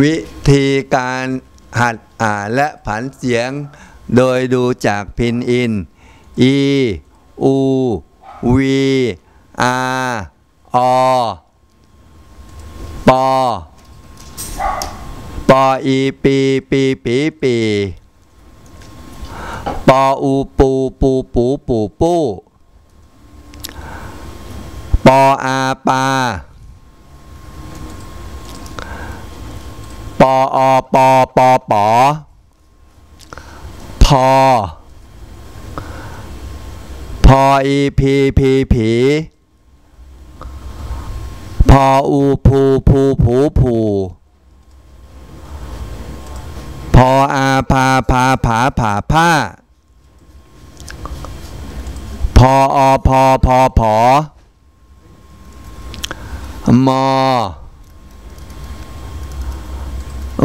วิธีการหัดอ่านและผันเสียง โดยดูจากพินอิน e u v r o ปอปออีปีปีปีปีปออูปูปูปูปูปูปออาปา ปออปอปอปอพอพออีพีพีผีพออูภูภูผูผูพออาพาพาผาผาผ้าพออพอพอผอมอ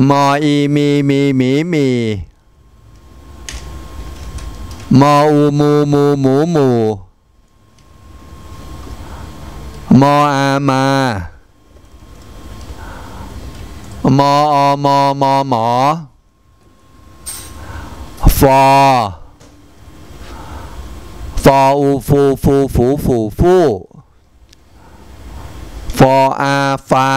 มออีมีมีหมีมีมออูมูมูหมูหมูมออามามออมอมอหมอฟอฟออูฟูฟูฟูฟูฟูฟออาฟา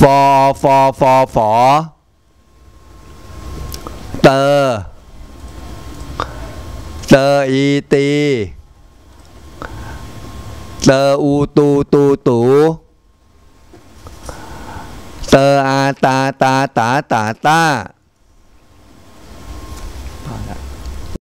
ฟอฟอฟอฝอเตอเตออีตีเตออูตูตูตูเตออาตาตาตาตาตา